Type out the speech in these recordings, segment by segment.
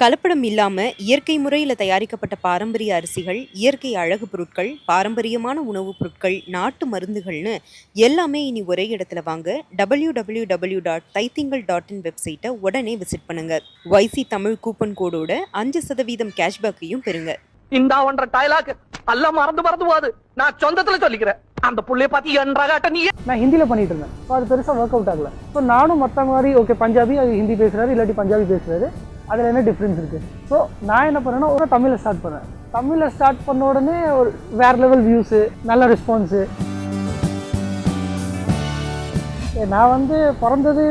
கலப்படம் இல்லாம இயற்கை முறையில தயாரிக்கப்பட்ட பாரம்பரிய அரிசிகள், இயற்கை அழகு பொருட்கள், பாரம்பரியமான உணவுப் பொருட்கள், நாட்டு மருந்துகள்னு எல்லாமே இனி ஒரே இடத்துல வாங்க www.thaithingal.in dot Thaithingal dot in வெப்சைட்டை உடனே விசிட் பண்ணுங்க. YC தமிழ் கூப்பன் கோடோட அஞ்சு சதவீதம் கேஷ்பேக்கையும் பெறுங்க. இந்த ஒன்றரை டயலாக் எல்லாம் மறந்து மறந்து போகுது நான் சொந்தத்துல சொல்லிக்கிறேன். அந்த புள்ளைய பார்த்து என்றாகாட்ட நீ நான் ஹிந்தியில் பண்ணிட்டு இருந்தேன். அது பெருசாக ஒர்க் அவுட் ஆகல. ஸோ நானும் மற்றவங்க மாதிரி ஓகே பஞ்சாபி அது ஹிந்தி பேசுகிறாரு இல்லாட்டி பஞ்சாபி பேசுகிறாரு அதில் என்ன டிஃப்ரென்ஸ் இருக்குது ஸோ நான் என்ன பண்ணேன்னா ஒரு தமிழில் ஸ்டார்ட் பண்ணேன். தமிழில் ஸ்டார்ட் பண்ண உடனே ஒரு வேறு லெவல் வியூஸு நல்ல ரெஸ்பான்ஸு நான் வந்து பிறந்தது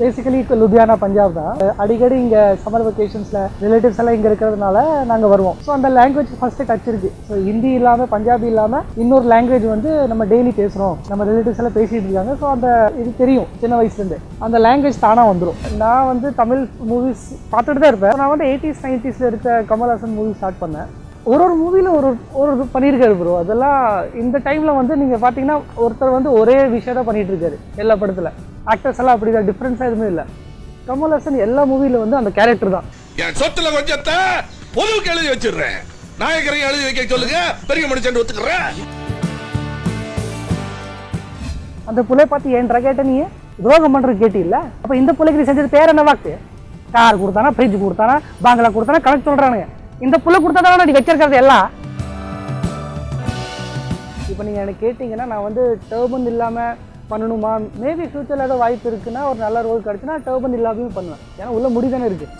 பேசிக்கலி இப்போ லுதியானா பஞ்சாப் தான். அடிக்கடி இங்கே சம்மர் வெக்கேஷன்ஸில் ரிலேட்டிவ்ஸ் எல்லாம் இங்கே இருக்கிறதுனால நாங்கள் வருவோம். ஸோ அந்த லாங்குவேஜ் ஃபஸ்ட்டு டச் இருக்குது ஸோ ஹிந்தி இல்லாமல் பஞ்சாபி இல்லாமல் இன்னொரு லாங்குவேஜ் வந்து நம்ம டெய்லி பேசுகிறோம் நம்ம ரிலேட்டிவ்ஸ் எல்லாம் பேசிகிட்டு இருக்காங்க. ஸோ அந்த இது தெரியும் சின்ன வயசுலேருந்து. அந்த லாங்குவேஜ் தானாக வந்துடும் நான் வந்து தமிழ் மூவிஸ் பார்த்துட்டு தான் இருப்பேன். நான் வந்து எயிட்டிஸ் நைன்டிஸில் இருக்க கமல்ஹாசன் மூவி ஸ்டார்ட் பண்ணேன். ஒரு ஒரு மூவியில் ஒரு ஒரு பண்ணியிருக்காரு ப்ரோ அதெல்லாம் இந்த டைமில் வந்து நீங்கள் பார்த்தீங்கன்னா ஒருத்தர் வந்து ஒரே விஷயம் தான் பண்ணிட்டு இருக்காரு எல்லா படத்தில். ஆக்டர்ஸ் எல்லாம் அப்படி தான் டிஃப்ரென்ஸாக எதுவுமே இல்லை. கமல்ஹாசன் எல்லா மூவியில் வந்து அந்த கேரக்டர் தான். என் சொத்துல கொஞ்சத்தை பொதுவுக்கு எழுதி வச்சிடுறேன். நாயக்கரையும் எழுதி வைக்க சொல்லுங்க பெரிய மனுஷன் ஒத்துக்கிறேன். அந்த புள்ளை பார்த்து ஏன்றா கேட்ட நீ? துரோகம் பண்ணுறது கேட்டில்ல? அப்போ இந்த புள்ளைக்கு நீ செஞ்சது பேர் என்ன வாக்கு? கார் கொடுத்தானா ஃப்ரிட்ஜ் கொடுத்தானா பாங்களா கொடுத்தானா கணக்கு சொல்கிறானுங்க இந்த புள்ள கொடுத்தா நீ வச்சிருக்கிறது எல்லாம்? இப்போ நீங்கள் எனக்கு கேட்டிங்கன்னா நான் வந்து டர்பன் இல்லாமல் பண்ணணுமா? மேபி ஃப்யூச்சரில் ஏதோ வாய்ப்பு இருக்குன்னா ஒரு நல்ல ரோல் கிடச்சுன்னா டர்பன் இல்லாமையும் பண்ணுவேன். ஏன்னா உள்ள முடி தானே இருக்குது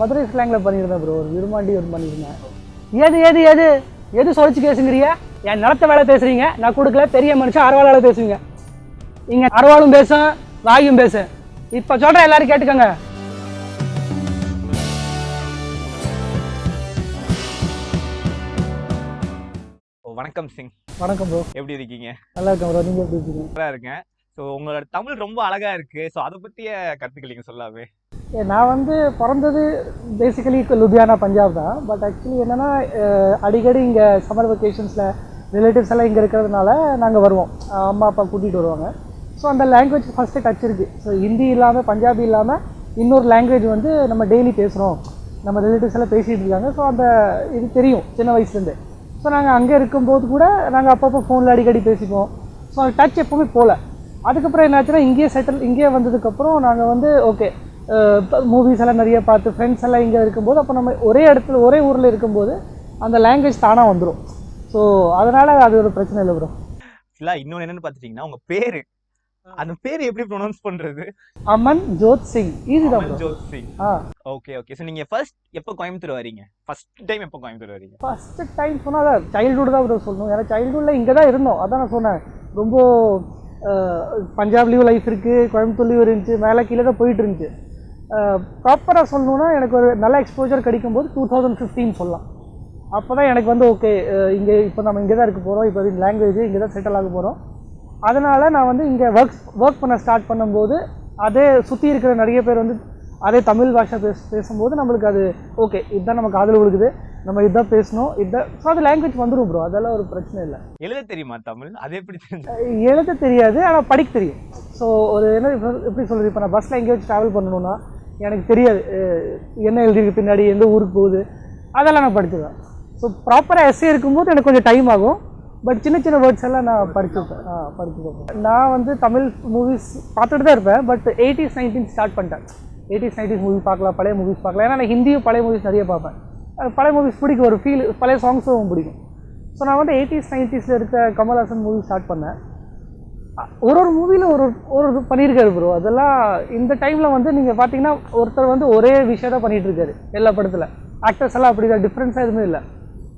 மதுரை ஸ்லாங்கில் பண்ணியிருந்தேன் ப்ரோ ஒரு விரும்பாண்டி ஒரு பண்ணியிருந்தேன். ஏது ஏது ஏது? எது சொலிச்சு பேசுங்கிறியா? என் நிலத்த வேலை பேசுறீங்க. நான் கொடுக்கல. பெரிய மனுஷன் அறவாளால பேசுவீங்க. இங்கே அறவாளும் பேசும் வாயும் பேசும். இப்போ சொல்கிறேன் எல்லாரும் கேட்டுக்கோங்க. வணக்கம் சிங். வணக்கம் ப்ரோ எப்படி இருக்கீங்க? நல்லா இருக்கேன் ப்ரோ நீங்கள் எப்படி இருக்கீங்க? நல்லா இருக்கேன். ஸோ உங்களோட தமிழ் ரொம்ப அழகா இருக்கு. ஸோ அதை பத்திய கருத்துக்கள் நீங்க சொல்லாமே நான் வந்து பிறந்தது பேசிக்கலி லுதியானா பஞ்சாப் தான். பட் ஆக்சுவலி என்னென்னா அடிக்கடி இங்கே சம்மர் வெக்கேஷன்ஸில் ரிலேட்டிவ்ஸ் எல்லாம் இங்கே இருக்கிறதுனால நாங்கள் வருவோம். அம்மா அப்பா கூட்டிகிட்டு வருவாங்க. ஸோ அந்த லாங்குவேஜ் ஃபஸ்ட்டு டச் இருக்குது ஸோ ஹிந்தி இல்லாமல் பஞ்சாபி இல்லாமல் இன்னொரு லாங்குவேஜ் வந்து நம்ம டெய்லி பேசுகிறோம் நம்ம ரிலேட்டிவ்ஸ் எல்லாம் பேசிகிட்டு இருக்காங்க. ஸோ அந்த இது தெரியும். சின்ன வயசுலேருந்து. ஸோ நாங்கள் அங்கே இருக்கும்போது கூட நாங்கள் அப்பப்போ ஃபோனில் அடிக்கடி பேசிப்போம். ஸோ அந்த டச் எப்போவுமே போகல அதுக்கப்புறம் என்னாச்சுன்னா இங்கேயே செட்டில் இங்கேயே வந்ததுக்கப்புறம் நாங்கள் வந்து ஓகே மூவிஸ் எல்லாம் நிறைய பார்த்து ஃப்ரெண்ட்ஸ் எல்லாம் இங்கே இருக்கும்போது அப்போ நம்ம ஒரே இடத்துல ஒரே ஊரில் இருக்கும்போது அந்த லாங்குவேஜ் தானாக வந்துடும் ஸோ அதனால் அது ஒரு பிரச்சனை இல்லை ப்ரோ இல்லை இன்னொன்று என்னென்னு பார்த்துட்டிங்கன்னா உங்கள் பேர் அந்த பேர் எப்படி ப்ரொனவுன்ஸ் பண்றது? அமன் ஜோத் சிங். ஈஸி தான் அமன்ஜோத் சிங். ஆ. ஓகே ஓகே ஸோ நீங்க ஃபர்ஸ்ட் எப்போ கோயம்புத்தூர் வரீங்க? ஃபர்ஸ்ட் டைம் எப்போ கோயம்புத்தூர் வரீங்க? ஃபஸ்ட்டு டைம் சொன்னால் தான் சைல்டுஹுட் தான் ப்ரோ சொல்லணும். ஏன்னா சைல்டுஹுட்டில் இங்கே தான் இருந்தோம். அதான் நான் சொன்னேன். ரொம்ப பஞ்சாப்லேயும் லைஃப் இருக்குது கோயம்புத்தூர்லேயும் இருந்துச்சு மேலே கீழே தான் போயிட்டு இருந்துச்சு. ப்ராப்பராக சொல்லணுன்னா எனக்கு ஒரு நல்ல எக்ஸ்போஜர் கிடைக்கும்போது டூ தௌசண்ட் ஃபிஃப்டீன் சொல்லலாம். அப்போ தான் எனக்கு வந்து ஓகே இங்கே இப்போ நம்ம இங்கே தான் இருக்க போகிறோம் இப்போ இந்த லாங்குவேஜ் இங்கே தான் செட்டில் ஆக போகிறோம் அதனால் நான் வந்து இங்கே ஒர்க் ஒர்க் பண்ண ஸ்டார்ட் பண்ணும்போது அதே சுற்றி இருக்கிற நிறைய பேர் வந்து அதே தமிழ் பாஷை பேச பேசும்போது நம்மளுக்கு அது ஓகே இதுதான் நமக்கு காதல் விழுகுது. நம்ம இதுதான் பேசணும். இதுதான் ஸோ அது லாங்குவேஜ் வந்துடும் ப்ரோ அதெல்லாம் ஒரு பிரச்சனை இல்லை. எழுத தெரியுமா தமிழ்? அது எப்படி தெரிஞ்சு? எழுத தெரியாது ஆனால் படிக்க தெரியும். ஸோ ஒரு என்ன எப்படி சொல்கிறது இப்போ நான் பஸ்ஸில் எங்கேயாச்சும் ட்ராவல் பண்ணணும்னா எனக்கு தெரியாது. என்ன எழுதிருக்கு பின்னாடி எந்த ஊருக்கு போகுது அதெல்லாம் நான் படிச்சிருவேன். ஸோ ப்ராப்பராக எஸ்ஏ இருக்கும்போது எனக்கு கொஞ்சம் டைம் ஆகும். பட் சின்ன சின்ன வேர்ட்ஸ் எல்லாம் நான் படிச்சுப்பேன் ஆ படிச்சுப்பேன் நான் வந்து தமிழ் மூவிஸ் பார்த்துட்டு தான் இருப்பேன் பட் எயிட்டிஸ் நைன்டீன் ஸ்டார்ட் பண்ணிட்டேன். எயிட்டிஸ் நைன்டீஸ் மூவி பார்க்கலாம் பழைய மூவிஸ் பார்க்கலாம். ஏன்னா நான் ஹிந்தியும் பழைய மூவிஸ் நிறைய பார்ப்பேன். பழைய மூவிஸ் பிடிக்கும் ஒரு ஃபீல் பழைய சாங்ஸும் பிடிக்கும். ஸோ நான் வந்து எயிட்டிஸ் நைன்டிஸில் இருக்க கமல்ஹாசன் மூவி ஸ்டார்ட் பண்ணேன். ஒரு ஒரு மூவியில் ஒரு ஒரு ஒரு பண்ணியிருக்காரு ப்ரோ அதெல்லாம் இந்த டைமில் வந்து நீங்கள் பார்த்தீங்கன்னா ஒருத்தர் வந்து ஒரே விஷயம் தான் பண்ணிட்டு எல்லா படத்தில். ஆக்டர்ஸ் எல்லாம் அப்படி தான் டிஃப்ரென்ஸாக எதுவுமே இல்லை.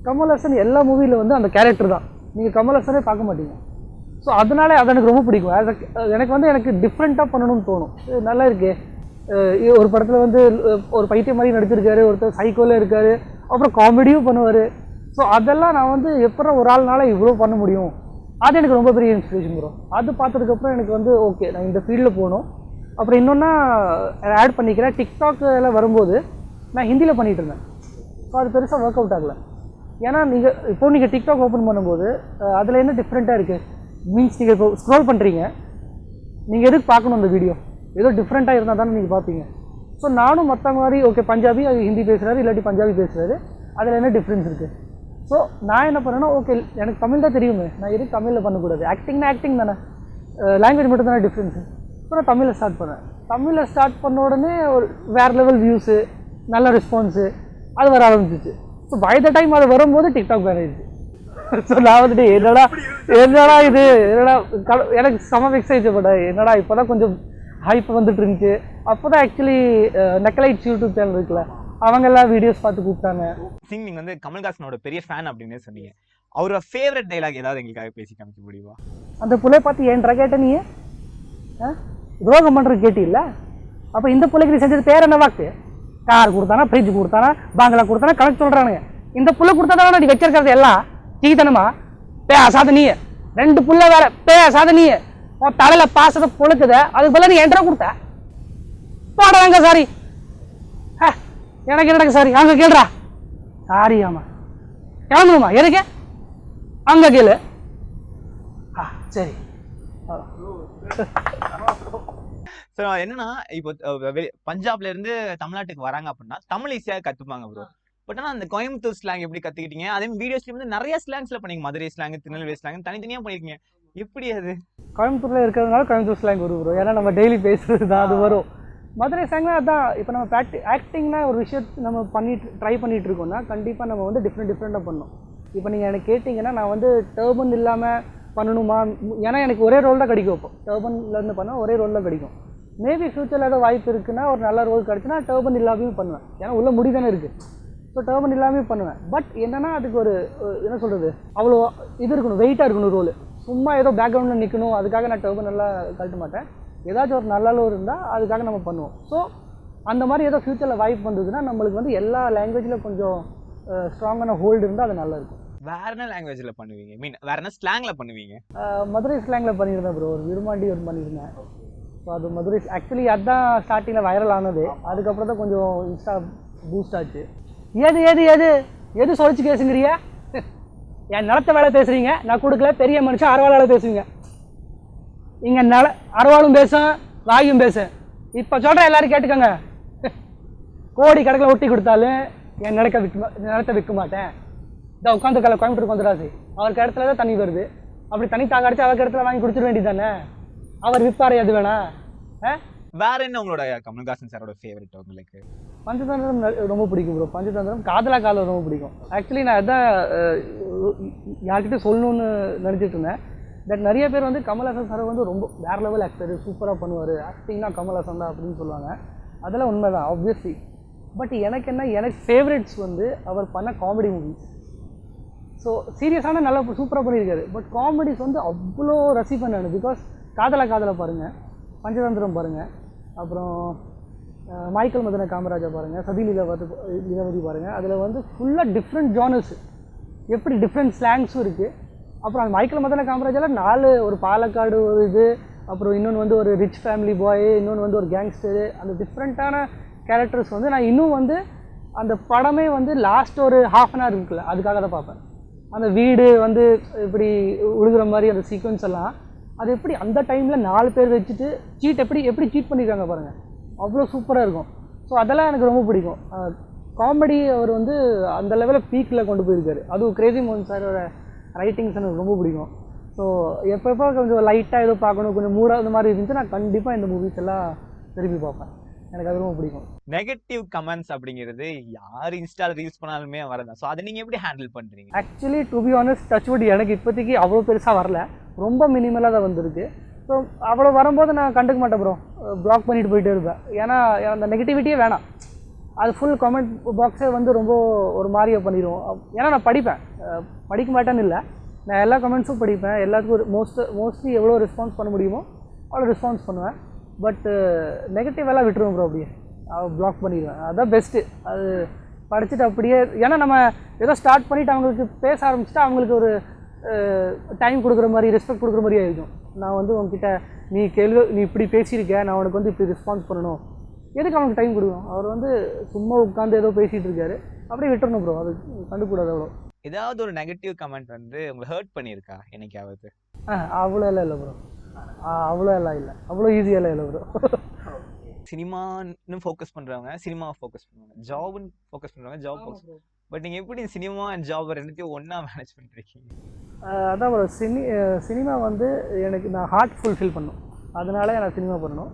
கமல்ஹாசன் எல்லா மூவியில் வந்து அந்த கேரக்டர் தான். நீங்கள் கமலஹாசனே பார்க்க மாட்டீங்க. ஸோ அதனால அது எனக்கு ரொம்ப பிடிக்கும். எனக்கு வந்து எனக்கு டிஃப்ரெண்ட்டாக பண்ணணும்னு தோணும். இது நல்லா இருக்கு. ஒரு படத்தில் வந்து ஒரு பைத்தியம் மாதிரி நடிச்சிருக்காரு ஒருத்தர் சைக்கோவில் இருக்காரு அப்புறம் காமெடியும் பண்ணுவார். ஸோ அதெல்லாம் நான் வந்து எப்போ ஒரு ஆள்னால இவ்வளோ பண்ண முடியும்? அது எனக்கு ரொம்ப பெரிய இன்ஸ்பிரேஷன் வரும் அது பார்த்ததுக்கப்புறம் எனக்கு வந்து ஓகே நான் இந்த ஃபீல்டில் போகணும். அப்புறம் இன்னொன்னா ஆட் பண்ணிக்கிறேன். டிக்டாக் எல்லாம் வரும்போது நான் ஹிந்தியில் பண்ணிகிட்டு இருந்தேன். ஸோ அது பெருசாக ஒர்க் அவுட் ஆகலை. ஏன்னா நீங்கள் இப்போ நீங்கள் டிக்டாக் ஓப்பன் பண்ணும்போது அதில் என்ன டிஃப்ரெண்ட்டாக இருக்குது மீன்ஸ் நீங்கள் இப்போ ஸ்க்ரோல் பண்ணுறீங்க நீங்கள் எதுக்கு பார்க்கணும் அந்த வீடியோ ஏதோ டிஃப்ரெண்ட்டாக இருந்தால் தானே நீங்கள் பார்ப்பீங்க. ஸோ நானும் மற்றவங்க மாதிரி ஓகே பஞ்சாபி அது ஹிந்தி பேசுகிறாரு இல்லாட்டி பஞ்சாபி பேசுகிறாரு அதில் என்ன டிஃப்ரென்ஸ் இருக்குது ஸோ நான் என்ன பண்ணேன்னா ஓகே எனக்கு தமிழ் தான் தெரியுமே. நான் எதுக்கு தமிழில் பண்ணக்கூடாது. ஆக்டிங்னா ஆக்டிங் தானே. லாங்குவேஜ் மட்டும் தானே டிஃப்ரென்ஸு ஸோ நான் தமிழில் ஸ்டார்ட் பண்ணேன். தமிழில் ஸ்டார்ட் பண்ண உடனே ஒரு வேறு லெவல் வியூஸு நல்ல ரெஸ்பான்ஸு அது வர ஆரம்பிச்சிச்சு. ஸோ பை த டைம் அது வரும்போது டிக்டாக் பேன் ஆயிடுச்சு ஸோ நான் வந்துட்டு என்னடா என்னடா இது? என்னடா எனக்கு செம ஆயிடுச்சு பட் என்னடா இப்போ தான் கொஞ்சம் ஹைப் வந்துட்டு இருந்துச்சு. அப்போ தான் ஆக்சுவலி நெக்கலைட்ஸ் யூடியூப் சேனல் இருக்குல்ல அவங்க எல்லாம் வீடியோஸ் பார்த்து கூப்பிட்டாங்க. சிங் நீங்க வந்து கமல்ஹாசனோட பெரிய ஃபேன் அப்படின்னு சொன்னீங்க. அவரோட ஃபேவரட் டைலாக் ஏதாவது எங்களுக்காக பேசி காமிக்க முடியுமா? அந்த புள்ளைய பார்த்து ஏன்றா கேட்ட நீ? ஆ? துரோகம் பண்ணுறது கேட்டில்ல? அப்போ இந்த புள்ளைக்கு நீ செஞ்சது பேர் என்ன வாக்கு? கார் கொடுத்தானா ஃப்ரிட்ஜ் கொடுத்தானா பங்களா கொடுத்தானா கணக்கு சொல்கிறானுங்க இந்த புள்ள கொடுத்தா தானே நீ வச்சிருக்கிறது எல்லாம்? சீதனமா? பேசாத நீ. ரெண்டு புள்ள வேற பேசாத நீ. உன் தலையில் பாசத்தை பொழுக்குத அதுக்கு பதிலா நீ என்ட்ரா கொடுத்த. போடுறாங்க சாரி எனக்கு என்னடா சாரி அங்கே கேளுடா. சாரி ஆமா. கிளம்பணுமா? எதுக்கு? அங்கே கேளு. ஆ சரி. ஸோ என்னன்னா இப்போ பஞ்சாப்ல இருந்து தமிழ்நாட்டுக்கு வராங்க அப்படின்னா தமிழ் ஈஸியாக கத்துப்பாங்க ப்ரோ பட் ஆனா அந்த கோயம்புத்தூர் ஸ்லாங் எப்படி கத்துக்கிட்டீங்க? அதே மாதிரி வீடியோஸ்ல வந்து நிறைய ஸ்லாங்ஸ்ல பண்ணீங்க. மதுரை ஸ்லாங் திருநெல்வேலி ஸ்லாங் தனித்தனியா பண்ணிருக்கீங்க. எப்படி அது? கோயம்புத்தூர்ல இருக்கிறதுனால கோயம்புத்தூர் ஸ்லாங் வரும் ப்ரோ ஏன்னா நம்ம டெய்லி பேசுறது தான் அது வரும். மதுரை ஸ்லாங்னா அதான் இப்போ நம்ம ப்ராக்டி ஆக்டிங்னா ஒரு விஷயத்தை நம்ம பண்ணிட்டு ட்ரை பண்ணிட்டு இருக்கோம்னா கண்டிப்பாக நம்ம வந்து டிஃப்ரெண்ட் டிஃப்ரெண்ட்டாக பண்ணணும் இப்போ நீங்கள் எனக்கு கேட்டிங்கன்னா நான் வந்து டர்பன் இல்லாமல் பண்ணணுமா? ஏன்னா எனக்கு ஒரே ரோல் தான் கிடைக்கும் இப்போ. டர்பன்லேருந்து பண்ணால் ஒரே ரோல் தான் கிடைக்கும். மேபி ஃப்யூச்சரில் ஏதோ வாய்ப்பு இருக்குன்னா ஒரு நல்ல ரோல் கிடச்சுன்னா டர்பன் இல்லாமையும் பண்ணுவேன். ஏன்னா உள்ள முடி தானே இருக்குது ஸோ டர்பன் இல்லாமல் பண்ணுவேன். பட் என்னன்னா அதுக்கு ஒரு என்ன சொல்கிறது அவ்வளோ இது இருக்கணும் வெயிட்டாக இருக்கணும் ரோல் சும்மா ஏதோ பேக்ரவுண்டில் நிற்கணும் அதுக்காக நான் டர்பன் நல்லா கழட்ட மாட்டேன். ஏதாச்சும் ஒரு நல்ல ரோல் இருந்தால் அதுக்காக நம்ம பண்ணுவோம். ஸோ அந்த மாதிரி ஏதோ ஃப்யூச்சரில் வாய்ப்பு வந்ததுன்னா நம்மளுக்கு வந்து எல்லா லாங்குவேஜில் கொஞ்சம் ஸ்ட்ராங்கான ஹோல்டு இருந்தால் அது நல்லா இருக்கும். வேற என்ன லாங்குவேஜ்ல பண்ணுவீங்க? மீன் வேற என்ன ஸ்லாங்ல பண்ணுவீங்க? மதுரை ஸ்லாங்கில் பண்ணியிருந்தேன் ப்ரோ ஒரு விரும்மாண்டி ஒரு பண்ணியிருந்தேன். ஸோ அது மதுரை ஆக்சுவலி அதுதான் ஸ்டார்டிங்கில் வைரல் ஆனது. அதுக்கப்புறம் தான் கொஞ்சம் இன்ஸ்டா பூஸ்ட் ஆச்சு. எது எது எது எது சொல்லிச்சு பேசுங்கிறிய? என் நிலத்த வேலை பேசுறீங்க. நான் கொடுக்கல பெரிய மனுஷன் அறவாள் வேலை பேசுவீங்க. இங்கே நில அறவாளும் பேசும் வாயும் பேசும். இப்போ சொல்கிறேன் எல்லாரும் கேட்டுக்கோங்க. கோடி கணக்கில் ஒட்டி கொடுத்தாலும் என் நிலக்க விற்க நிலத்தை விற்க மாட்டேன். இந்த உட்காந்து கல கோயம்புத்தூர் வந்துடாது. அவருக்கு இடத்துல தான் தண்ணி வருது. அப்படி தண்ணி தாக அடிச்சு அவருக்கு இடத்துல வாங்கி குடிச்சிட வேண்டியதானே அவர் விற்பாரு எது வேணா. வேற என்ன உங்களோட கமல்ஹாசன் சாரோட ஃபேவரட் உங்களுக்கு? பஞ்சதந்திரம் ரொம்ப பிடிக்கும் ப்ரோ பஞ்சதந்திரம் காதலா காலம் ரொம்ப பிடிக்கும். ஆக்சுவலி நான் அதான் யார்கிட்ட சொல்லணும்னு நினச்சிட்டு இருந்தேன். பட் நிறைய பேர் வந்து கமல்ஹாசன் சார் வந்து ரொம்ப வேற லெவல் ஆக்டர் சூப்பராக பண்ணுவார். ஆக்டிங்னா கமல்ஹாசன் தான் அப்படின்னு சொல்லுவாங்க. அதெல்லாம் உண்மைதான் ஆப்வியஸ்லி பட் எனக்கு என்ன எனக்கு ஃபேவரட்ஸ் வந்து அவர் பண்ண காமெடி மூவிஸ் ஸோ சீரியஸான நல்லா சூப்பராக பண்ணியிருக்காரு. பட் காமெடிஸ் வந்து அவ்வளோ ரசிப்பேன் நான். பிகாஸ் காதலா காதலை பாருங்கள் பஞ்சதந்திரம் பாருங்கள் அப்புறம் மைக்கேல் மதன காமராஜா பாருங்கள் சதிலீலா பார்த்து லீலாவதி பாருங்கள் அதில் வந்து ஃபுல்லாக டிஃப்ரெண்ட் ஜானர்ஸ் எப்படி டிஃப்ரெண்ட் ஸ்லாங்ஸும் இருக்குது அப்புறம் அந்த மைக்கேல் மதன காமராஜாவில் நாலு ஒரு பாலக்காடு ஒரு இது. அப்புறம் இன்னொன்று வந்து ஒரு ரிச் ஃபேமிலி பாய் இன்னொன்று வந்து ஒரு கேங்ஸ்டரு அந்த டிஃப்ரெண்ட்டான கேரக்டர்ஸ் வந்து நான் இன்னும் வந்து அந்த படமே வந்து லாஸ்ட் ஒரு ஹாஃப் அன் ஹவர் இருக்குல்ல அதுக்காக தான் பார்ப்பேன். அந்த வீடு வந்து இப்படி உழுகுற மாதிரி அந்த சீக்வன்ஸ் எல்லாம் அது எப்படி அந்த டைமில் நாலு பேர் வச்சுட்டு சீட் எப்படி எப்படி சீட் பண்ணியிருக்காங்க பாருங்கள் அவ்வளோ சூப்பராக இருக்கும். ஸோ அதெல்லாம் எனக்கு ரொம்ப பிடிக்கும். காமெடி அவர் வந்து அந்த லெவலில் பீக்கில் கொண்டு போயிருக்காரு. அதுவும் கிரேசி மோகன் சாரோட ரைட்டிங்ஸ் எனக்கு ரொம்ப பிடிக்கும். ஸோ எப்போ எப்போ கொஞ்சம் லைட்டாக ஏதோ பார்க்கணும் கொஞ்சம் மூடாக இந்த மாதிரி இருந்துச்சு நான் கண்டிப்பாக இந்த மூவிஸ் எல்லாம் திருப்பி பார்ப்பேன். எனக்கு அது ரொம்ப பிடிக்கும். நெகட்டிவ் கமெண்ட்ஸ் அப்படிங்கிறது யார் இன்ஸ்டால ரீல்ஸ் பண்ணாலுமே வரதான் ஸோ அதை நீங்க எப்படி ஹேண்டில் பண்றீங்க? Actually to be honest touchwood எனக்கு இப்போதைக்கு அவ்வளோ பெருசாக வரல. ரொம்ப மினிமலாக தான் வந்திருக்கு. ஸோ அவ்வளோ வரும்போது நான் கண்டுக்க மாட்டேன் ப்ரோ பிளாக் பண்ணிட்டு போயிட்டே இருப்பேன். ஏன்னா அந்த நெகட்டிவிட்டியே வேணாம். அது ஃபுல் கமெண்ட் பாக்ஸே வந்து ரொம்ப ஒரு மாதிரியாக பண்ணிடுவோம் ஏன்னா நான் படிப்பேன். படிக்க மாட்டேன்னு இல்லை. நான் எல்லா கமெண்ட்ஸும் படிப்பேன். எல்லாத்துக்கும் ஒரு மோஸ்ட் மோஸ்ட்லி எவ்வளோ ரெஸ்பான்ஸ் பண்ண முடியுமோ அவ்வளோ ரெஸ்பான்ஸ் பண்ணுவேன். பட்டு நெகட்டிவெல்லாம் விட்டுருவேன் விட்டுருவோம் ப்ரோ அப்படியே பிளாக் பண்ணிடுவேன். அதுதான் பெஸ்ட்டு அது படிச்சுட்டு அப்படியே ஏன்னா நம்ம ஏதோ ஸ்டார்ட் பண்ணிவிட்டு அவங்களுக்கு பேச ஆரம்பிச்சுட்டா அவங்களுக்கு ஒரு டைம் கொடுக்குற மாதிரி ரெஸ்பெக்ட் கொடுக்குற மாதிரி ஆகிடும் நான் வந்து உங்ககிட்ட நீ கேள்வி நீ இப்படி பேசியிருக்க நான் உனக்கு வந்து இப்படி ரெஸ்பான்ஸ் பண்ணணும். எதுக்கு அவனுக்கு டைம் கொடுக்கணும்? அவர் வந்து சும்மா உட்காந்து ஏதோ பேசிகிட்டு இருக்காரு. அப்படியே விட்டுறணும் ப்ரோ அது கண்டுக்கூடாது அவ்வளோ ஏதாவது ஒரு நெகட்டிவ் கமெண்ட் வந்து உங்களை ஹர்ட் பண்ணியிருக்கா என்னைக்காவது? ஆ அவ்வளோ எல்லாம் இல்லை ப்ரோ அவ்வளோ எல்லாம் இல்லை. அவ்வளோ ஈஸியெல்லாம் இல்லை ப்ரோ சினிமான்னு ஃபோக்கஸ் பண்றவங்க சினிமா ஃபோக்கஸ் பண்ணுவாங்க. ஜாப்னு ஃபோக்கஸ் பண்றவங்க ஜாப் ஃபோக்கஸ் பட் நீங்க எப்படி சினிமா அண்ட் ஜாப் ரெண்டுத்தையும் ஒண்ணா மேனேஜ் பண்ணிருக்கீங்க அதான் ஒரு சினி சினிமா வந்து எனக்கு நான் ஹார்ட் ஃபுல்ஃபில் பண்ணும். அதனால நான் சினிமா பண்ணணும்.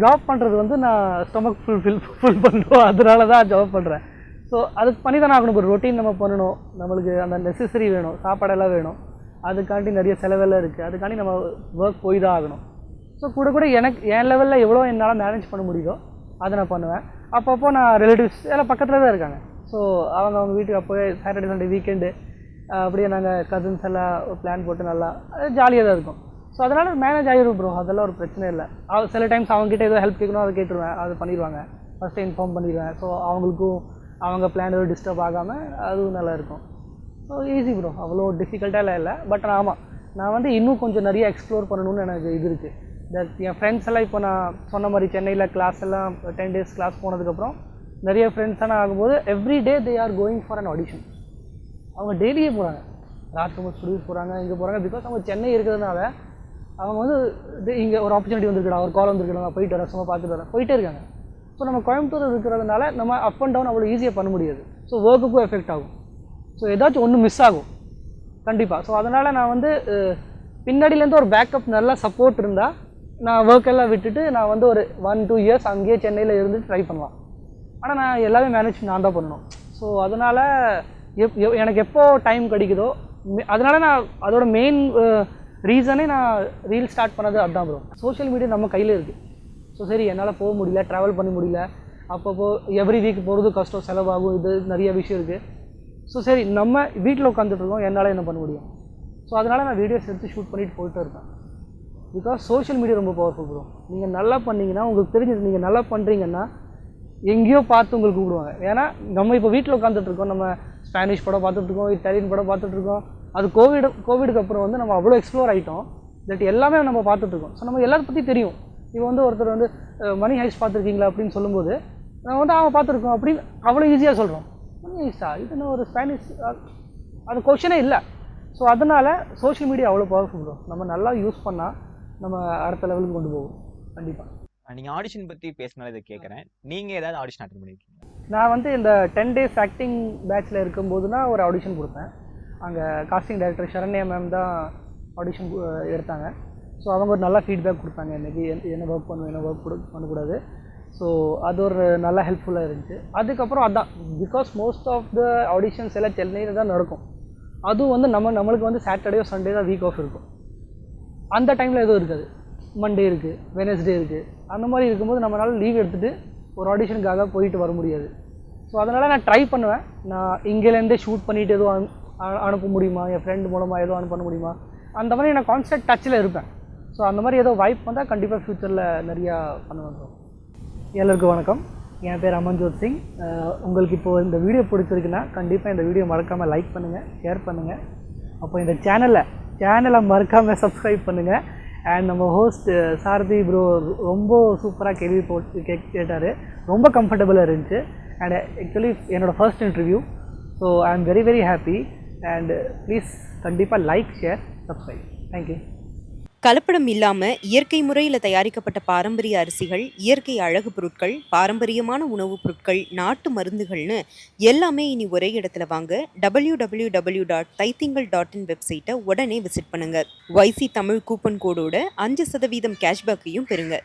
ஜாப் பண்ணுறது வந்து நான் ஸ்டொமக் ஃபுல்ஃபில் ஃபுல் பண்ணுறோம் அதனால தான் ஜாப் பண்ணுறேன் ஸோ அதுக்கு பண்ணி தானே ஆகணும். ஒரு ரொட்டீன் நம்ம பண்ணணும். நம்மளுக்கு அந்த நெசசரி வேணும். சாப்பாடெல்லாம் வேணும். அதுக்காண்டி நிறைய செலவெல்லாம் இருக்குது அதுக்காண்டி நம்ம ஒர்க் போய் தான் ஆகணும். ஸோ கூட கூட எனக்கு என் லெவலில் எவ்வளோ என்னால் மேனேஜ் பண்ண முடியுதோ அதை நான் பண்ணுவேன். அப்பப்போ நான் ரிலேட்டிவ்ஸ் எல்லாம் பக்கத்தில் தான் இருக்காங்க. ஸோ அவங்க அவங்க வீட்டுக்கு அப்போவே சாட்டர்டே சண்டே வீக்கெண்டு அப்படியே நாங்கள் கசின்ஸ் எல்லாம் பிளான் போட்டு நல்லா ஜாலியாக தான் இருக்கும். ஸோ அதனால் மேனேஜ் ஆகிடும் ப்ரோ அதெல்லாம் ஒரு பிரச்சனை இல்லை. அவ- சில டைம்ஸ் அவங்ககிட்ட ஏதோ ஹெல்ப் கேட்கணும் அதை கேட்டுருவேன். அது பண்ணிடுவாங்க ஃபஸ்ட்டு இன்ஃபார்ம் பண்ணிடுவேன் ஸோ அவங்களுக்கும் அவங்க பிளான் எதுவும் டிஸ்டர்ப் ஆகாமல் அதுவும் நல்லா இருக்கும். ஸோ ஈஸி ப்ரோ அவ்வளோ டிஃபிகல்ட்டாக இல்லை. பட் ஆமாம் நான் வந்து இன்னும் கொஞ்சம் நிறைய எக்ஸ்ப்ளோர் பண்ணணும்னு எனக்கு இது இருக்குது தட் என் ஃப்ரெண்ட்ஸ் எல்லாம் இப்போ நான் சொன்ன மாதிரி சென்னையில் கிளாஸ் எல்லாம் டென் டேஸ் கிளாஸ் போனதுக்கப்புறம் நிறைய ஃப்ரெண்ட்ஸ் எல்லாம் ஆகும்போது every day they are going for an audition அவங்க டெய்லியே போகிறாங்க ராஜ்குமார் ஸ்டுடியோஸ் போகிறாங்க இங்கே போகிறாங்க பிகாஸ் அவங்க சென்னை இருக்கிறதுனால அவங்க வந்து இங்கே ஒரு ஆப்பர்ச்சுனிட்டி வந்திருக்கடா ஒரு கால் வந்திருக்கடா நான் போயிட்டு வரேன் சும்மா பார்த்துட்டு வரேன். போயிட்டே இருக்காங்க. ஸோ நம்ம கோயம்புத்தூர் இருக்கிறதுனால நம்ம அப் அண்ட் டவுன் அவ்வளோ ஈஸியாக பண்ண முடியாது. ஸோ ஒர்க்குக்கும் எஃபெக்ட் ஆகும். ஸோ ஏதாச்சும் ஒன்று மிஸ் ஆகும். கண்டிப்பாக ஸோ அதனால் நான் வந்து பின்னாடியிலேருந்து ஒரு பேக்கப் நல்லா சப்போர்ட் இருந்தால் நான் ஒர்க் எல்லாம் விட்டுட்டு நான் வந்து ஒரு ஒன் டூ இயர்ஸ் அங்கேயே சென்னையில் இருந்து ட்ரை பண்ணலாம். ஆனால் நான் எல்லாமே மேனேஜ் நான் தான் பண்ணணும். ஸோ அதனால் எப் எனக்கு எப்போ டைம் கிடைக்குதோ மே- அதனால நான் அதோட மெயின் ரீசனே நான் ரீல் ஸ்டார்ட் பண்ணது அதுதான் ப்ரோ சோஷியல் மீடியா நம்ம கையில் இருக்குது ஸோ சரி என்னால் போக முடியல ட்ராவல் பண்ண முடியல. அப்பப்போ எவ்ரி வீக் போகிறது கஷ்டம் செலவாகும் இது நிறைய விஷயம் இருக்குது ஸோ சரி நம்ம வீட்டில் உட்காந்துட்ருக்கோம் என்னால் என்ன பண்ண முடியும்? ஸோ அதனால் நான் வீடியோஸ் எடுத்து ஷூட் பண்ணிட்டு போயிட்டு இருக்கேன். பிகாஸ் சோஷியல் மீடியா ரொம்ப பவர்ஃபுல் ப்ரோ நீங்கள் நல்லா பண்ணிங்கன்னா உங்களுக்கு தெரிஞ்சது நீங்கள் நல்லா பண்ணுறீங்கன்னா எங்கேயோ பார்த்து உங்களுக்கு கூப்பிடுவாங்க. ஏன்னா நம்ம இப்போ வீட்டில் உட்காந்துட்ருக்கோம் நம்ம ஸ்பானிஷ் படம் பார்த்துட்ருக்கோம் இத்தாலியன் படம் பார்த்துட்ருக்கோம். அது கோவிட் கோவிடுக்கு அப்புறம் வந்து நம்ம அவ்வளோ எக்ஸ்ப்ளோர் ஆகிட்டோம் தட் எல்லாமே நம்ம பார்த்துட்ருக்கோம். ஸோ நம்ம எல்லாத்த பற்றி தெரியும். இப்போ வந்து ஒருத்தர் வந்து மணி ஹைஸ் பார்த்துருக்கீங்களா அப்படின்னு சொல்லும்போது நம்ம வந்து அவன் பார்த்துருக்கோம். அப்படின்னு அவ்வளோ ஈஸியாக சொல்கிறோம் மணி ஹைஸா இது என்ன ஒரு ஸ்பானிஷ் அது கொஷனே இல்லை. ஸோ அதனால் சோஷியல் மீடியா அவ்வளோ பவர்ஃபுல் ப்ரோ நம்ம நல்லா யூஸ் பண்ணால் நம்ம அடுத்த லெவலுக்கு கொண்டு போவோம். கண்டிப்பாக நீங்கள் ஆடிஷன் பற்றி பேசினால இதை கேட்குறேன் நீங்கள் ஏதாவது ஆடிஷன் அட்டன் பண்ணியிருக்கீங்க நான் வந்து இந்த டென் டேஸ் ஆக்டிங் பேட்ச்சில் இருக்கும்போது தான் ஒரு ஆடிஷன் கொடுத்தேன் அங்கே காஸ்டிங் டைரக்டர் சரண்யா மேம் தான் ஆடிஷன் எடுத்தாங்க. ஸோ அவங்க ஒரு நல்ல ஃபீட்பேக் கொடுத்தாங்க எனக்கு. என்ன ஒர்க் பண்ணுவேன் என்ன ஒர்க் பண்ணக்கூடாது. ஸோ அது ஒரு நல்ல ஹெல்ப்ஃபுல்லாக இருந்துச்சு. அதுக்கப்புறம் அதான் because most of the auditions எல்லாம் சென்னையில் தான் நடக்கும். அதுவும் வந்து நம்ம நம்மளுக்கு வந்து சாட்டர்டே சண்டே தான் வீக் ஆஃப் இருக்கும். அந்த டைமில் எதுவும் இருக்காது. மண்டே இருக்குது வெனஸ்டே இருக்குது அந்த மாதிரி இருக்கும்போது நம்மளால் லீவ் எடுத்துகிட்டு ஒரு ஆடிஷனுக்காக போயிட்டு வர முடியாது. ஸோ அதனால் நான் ட்ரை பண்ணுவேன். நான் இங்கேருந்து ஷூட் பண்ணிவிட்டு எதுவும் அனு- அனுப்ப முடியுமா? என் ஃப்ரெண்டு மூலமாக எதுவும் அனுப்ப முடியுமா? அந்த மாதிரி நான் கான்செப்ட் டச்சில் இருப்பேன். ஸோ அந்த மாதிரி ஏதோ வாய்ப்பு வந்தால் கண்டிப்பாக ஃப்யூச்சரில் நிறையா பண்ணுவேன் bro. எல்லாருக்கும் வணக்கம். என் பேர் அமன்ஜோத் சிங். உங்களுக்கு இப்போது இந்த வீடியோ பிடிச்சிருக்குன்னா கண்டிப்பாக இந்த வீடியோ மறக்காமல் லைக் பண்ணுங்கள் ஷேர் பண்ணுங்கள் அப்போ இந்த சேனலை சேனலை மறக்காமல் சப்ஸ்கிரைப் பண்ணுங்கள் அண்ட் நம்ம ஹோஸ்ட் சாரதி ப்ரோ ரொம்ப சூப்பராக கேள்வி போட்டு கே கேட்டார். ரொம்ப கம்ஃபர்டபுளாக இருந்துச்சு. அண்ட் ஆக்சுவலி என்னோடய first interview so I am very very happy and please கண்டிப்பாக like share subscribe thank you கலப்படம் இல்லாமல் இயற்கை முறையில் தயாரிக்கப்பட்ட பாரம்பரிய அரிசிகள் இயற்கை அழகு பொருட்கள் பாரம்பரியமான உணவுப் பொருட்கள் நாட்டு மருந்துகள்னு எல்லாமே இனி ஒரே இடத்துல வாங்க W W W dot Thaithingal dot in வெப்சைட்டை உடனே விசிட் பண்ணுங்கள் ஒய்சி தமிழ் கூப்பன் கோடோட அஞ்சு சதவீதம் கேஷ்பேக்கையும் பெறுங்க.